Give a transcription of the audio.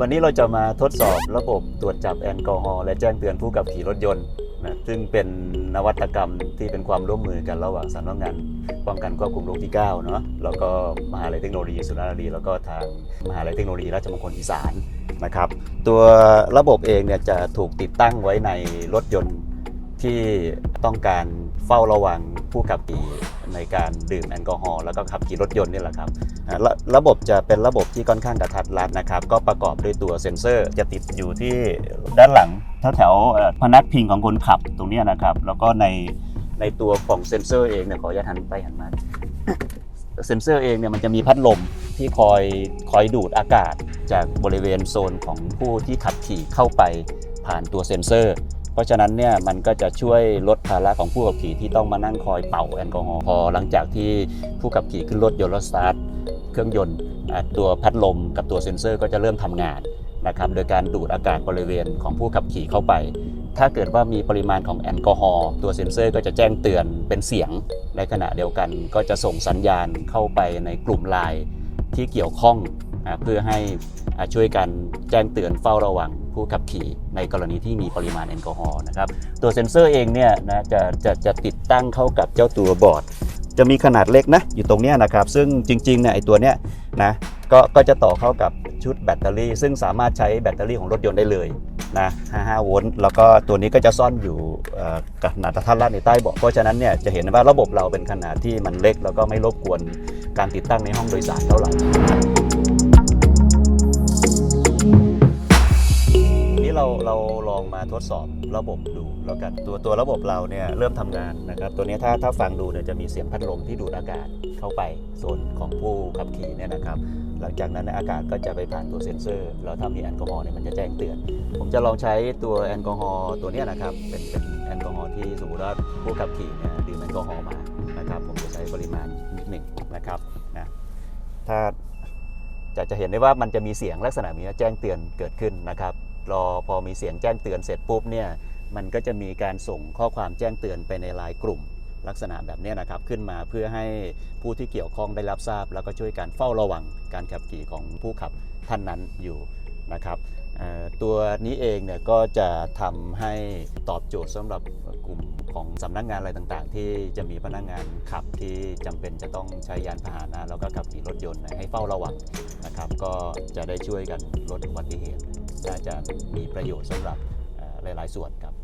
วันนี้เราจะมาทดสอบระบบตรวจจับแอลกอฮอล์และแจ้งเตือนผู้ขับขี่รถยนต์นะซึ่งเป็นนวัตกรรมที่เป็นความร่วมมือกันระหว่างสำนักงานป้องกันควบคุมโรคที่9เนาะแล้วก็มหาลัยเทคโนโลยีสุราร์ธานีแล้วก็ทางมหาลัยเทคโนโลยีราชมงคลอีสานนะครับตัวระบบเองเนี่ยจะถูกติดตั้งไว้ในรถยนต์ที่ต้องการ เฝ้าระวังผู้ขับขี่ในการดื่มแอลกอฮอล์แล้วก็ขับขี่รถยนต์นี่แหละครับระระบบจะเป็นระบบที่ค่อนข้างกระทัดรัดนะครับ ก็ประกอบด้วยตัวเซ็นเซอร์จะติดอยู่ที่ด้านหลังแถวแถวพนักพิงของคนขับตรงนี้นะครับ แล้วก็ในในตัวของเซ็นเซอร์เองเนี่ยขออย่าตหันไปหันมาเซ็นเซอร์เองเนี่ยมันจะมีพัดลมที่คอยคอยดูดอากาศจากบริเวณโซนของผู้ที่ขับขี่เข้าไปผ่านตัวเซ็นเซอร์ เพราะฉะนั้นเนี่ยมันก็จะช่วยลดภาระของผู้ขับขี่ที่ต้องมานั่งคอยเป่าแอลกอฮอล์พอหลังจากที่ผู้ขับขี่ขึ้นรถยนต์แล้วสตาร์ทเครื่องยนต์ตัวพัดลมกับตัวเซ็นเซอร์ก็จะเริ่มทำงานนะครับโดยการดูดอากาศบริเวณของผู้ขับขี่เข้าไป ถ้าเกิดว่ามีปริมาณของแอลกอฮอล์ตัวเซ็นเซอร์ก็จะแจ้งเตือนเป็นเสียง ในขณะเดียวกันก็จะส่งสัญญาณเข้าไปในกลุ่มไลน์ที่เกี่ยวข้อง เพื่อให้ช่วยกันแจ้งเตือนเฝ้าระวังผู้ขับขี่ในกรณีที่มีปริมาณแอลกอฮอล์นะครับตัวเซ็นเซอร์เองเนี่ยนะจะจะจะติดตั้งเข้ากับเจ้าตัวบอร์ด จะมีขนาดเล็กนะอยู่ตรงนี้นะครับ ซึ่งจริงๆเนี่ยไอตัวเนี้ยนะก็ก็จะต่อเข้ากับชุดแบตเตอรี่ ซึ่งสามารถใช้แบตเตอรี่ของรถยนต์ได้เลยนะ55โวลต์แล้วก็ตัวนี้ก็จะซ่อนอยู่ขนาดกระทัดรัดในใต้เบาะเพราะฉะนั้นเนี่ยจะเห็นว่าระบบเราเป็นขนาดที่มันเล็ก แล้วก็ไม่รบกวนการติดตั้งในห้องโดยสารเท่าไหร่ องมาทดสอบระบบดูแล้วกันตัวตัวระบบเราเนี่ยเริ่มทำงานนะครับ ตัวนี้ถ้าถ้าฟังดูเนี่ยจะมีเสียงพัดลมที่ดูดอากาศเข้าไปโซนของผู้ขับขี่เนี่ยนะครับ หลังจากนั้นเนอากาศก็จะไปผ่านตัวเซ็นเซอร์ แล้วถ้ามีแอลกอฮอล์เนี่ยมันจะแจ้งเตือน ผมจะลองใช้ตัวแอลกอฮอล์ตัวนี้นะครับ เป็นเป็นแอลกอฮอล์ที่สมมติว่าผู้ขับขี่เนี่ยดื่มแอลกอฮอล์มานะครับ ผมจะใช้ปริมาณนิดหนึ่งนะครับนะถ้าจะจะเห็นได้ว่ามันจะมีเสียงลักษณะนี้แจ้งเตือนเกิดขึ้นนะครับ รอพอมีเสียงแจ้งเตือนเสร็จปุ๊บเนี่ยมันก็จะมีการส่งข้อความแจ้งเตือนไปในไลน์กลุ่ม ลักษณะแบบนี้นะครับขึ้นมาเพื่อให้ผู้ที่เกี่ยวข้องได้รับทราบ แล้วก็ช่วยการเฝ้าระวังการขับขี่ของผู้ขับท่านนั้นอยู่นะครับตัวนี้เองเนี่ยก็จะทำให้ตอบโจทย์สำหรับกลุ่มของสำนักงานอะไรต่างๆ ที่จะมีพนักงานขับที่จำเป็นจะต้องใช้ยานพาหนะแล้วก็ขับขี่รถยนต์ให้เฝ้าระวังนะครับ ก็จะได้ช่วยกันลดอุบัติเหตุ น่าจะมีประโยชน์สำหรับหลาย ๆ ส่วนครับ